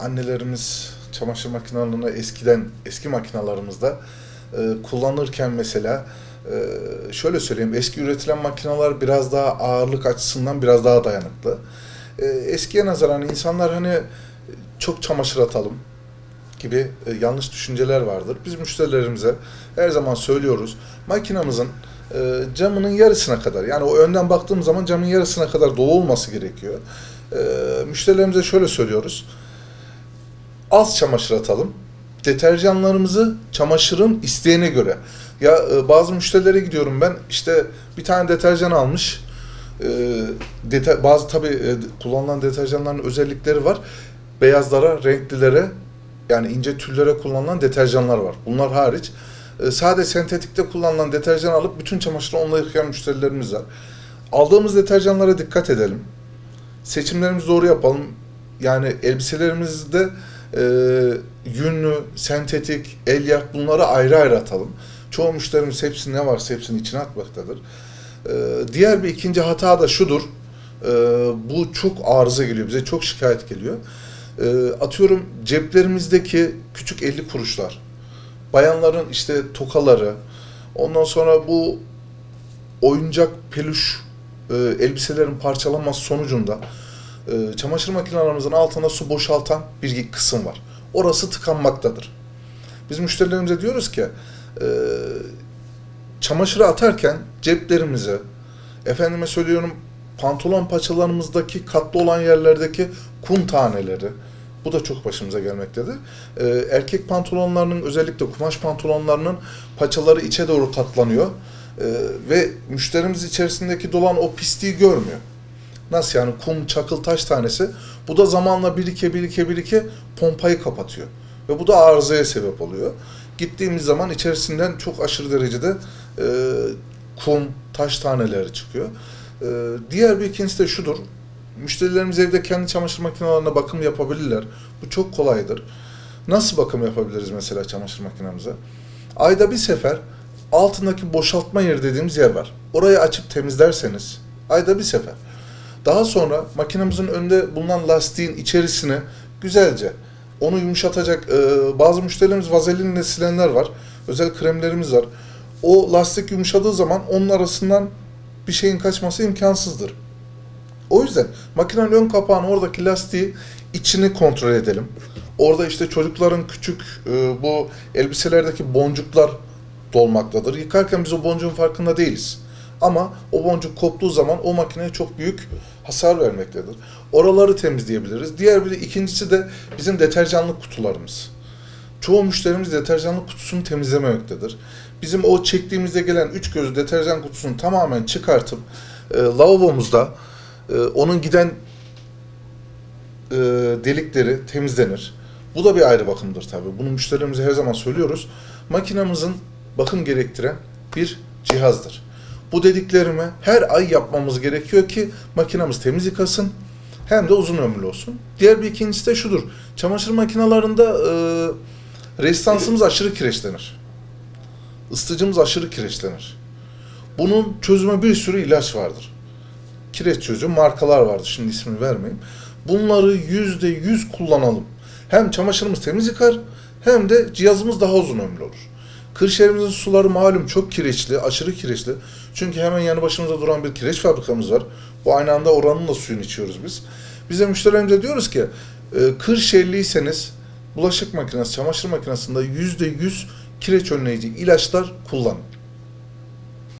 annelerimiz çamaşır makinelerini eskiden eski makinalarımızda e, kullanırken mesela e, şöyle söyleyeyim eski üretilen makineler biraz daha ağırlık açısından biraz daha dayanıklı. E, eskiye nazaran insanlar hani çok çamaşır atalım gibi e, yanlış düşünceler vardır. Biz müşterilerimize her zaman söylüyoruz. Makinamızın e, camının yarısına kadar yani o önden baktığım zaman camın yarısına kadar dolu olması gerekiyor. E, müşterilerimize şöyle söylüyoruz. Az çamaşır atalım. Deterjanlarımızı çamaşırın isteğine göre. Ya e, bazı müşterilere gidiyorum ben işte bir tane deterjan almış. E, dete- bazı tabii e, kullanılan deterjanların özellikleri var. Beyazlara, renklilere yani ince tüllere kullanılan deterjanlar var. Bunlar hariç e, sade sentetikte kullanılan deterjan alıp bütün çamaşırı onunla yıkayan müşterilerimiz var. Aldığımız deterjanlara dikkat edelim. Seçimlerimizi doğru yapalım. Yani elbiselerimizde e, yünlü, sentetik, elyaf bunları ayrı ayrı atalım. Çoğu müşterimiz hepsini ne varsa hepsini içine atmaktadır. E, diğer bir ikinci hata da şudur. E, bu çok arıza geliyor. Bize çok şikayet geliyor. E, atıyorum ceplerimizdeki küçük 50 kuruşlar. Bayanların işte tokaları. Ondan sonra bu oyuncak peluş e, elbiselerin parçalanması sonucunda e, çamaşır makinelerimizin altına su boşaltan bir kısım var. Orası tıkanmaktadır. Biz müşterilerimize diyoruz ki e, çamaşırı atarken ceplerimize, efendime söylüyorum pantolon paçalarımızdaki katlı olan yerlerdeki kum taneleri, bu da çok başımıza gelmektedir. E, erkek pantolonlarının özellikle kumaş pantolonlarının paçaları içe doğru katlanıyor. E, ve müşterimiz içerisindeki dolan o pisliği görmüyor. Nasıl yani kum, çakıl, taş tanesi. Bu da zamanla birike birike birike pompayı kapatıyor. Ve bu da arızaya sebep oluyor. Gittiğimiz zaman içerisinden çok aşırı derecede e, kum, taş taneleri çıkıyor. E, diğer bir ikincisi de şudur. Müşterilerimiz evde kendi çamaşır makinelerine bakım yapabilirler. Bu çok kolaydır. Nasıl bakım yapabiliriz mesela çamaşır makinemize? Ayda bir sefer altındaki boşaltma yeri dediğimiz yer var. Orayı açıp temizlerseniz ayda bir sefer. Daha sonra makinemizin önünde bulunan lastiğin içerisine güzelce onu yumuşatacak e, bazı müşterilerimiz vazelinle silenler var. Özel kremlerimiz var. O lastik yumuşadığı zaman onun arasından bir şeyin kaçması imkansızdır. O yüzden makinenin ön kapağını oradaki lastiği içini kontrol edelim. Orada işte çocukların küçük e, bu elbiselerdeki boncuklar dolmaktadır. Yıkarken biz o boncuğun farkında değiliz. Ama o boncuk koptuğu zaman o makineye çok büyük hasar vermektedir. Oraları temizleyebiliriz. Diğer bir ikincisi de bizim deterjanlık kutularımız. Çoğu müşterimiz deterjanlık kutusunu temizlememektedir. Bizim o çektiğimizde gelen üç gözlü deterjan kutusunu tamamen çıkartıp e, lavabomuzda e, onun giden e, delikleri temizlenir. Bu da bir ayrı bakımdır tabii. Bunu müşterilerimize her zaman söylüyoruz. Makinamızın bakım gerektiren bir cihazdır. Bu dediklerimi her ay yapmamız gerekiyor ki makinamız temiz yıkasın hem de uzun ömürlü olsun. Diğer bir ikincisi de şudur. Çamaşır makinalarında e, resistansımız aşırı kireçlenir. Isıtıcımız aşırı kireçlenir. Bunun çözüme bir sürü ilaç vardır. Kireç çözüm markalar vardır. Şimdi ismini vermeyeyim. Bunları yüzde yüz kullanalım. Hem çamaşırımız temiz yıkar hem de cihazımız daha uzun ömürlü olur. Kırşehir'imizin suları malum çok kireçli, aşırı kireçli. Çünkü hemen yanı başımızda duran bir kireç fabrikamız var. Bu aynı anda oranın da suyunu içiyoruz biz. Bize müşterilerimize diyoruz ki, e, Kırşehirliyseniz bulaşık makinesi, çamaşır makinesinde yüzde yüz kireç önleyici ilaçlar kullanın.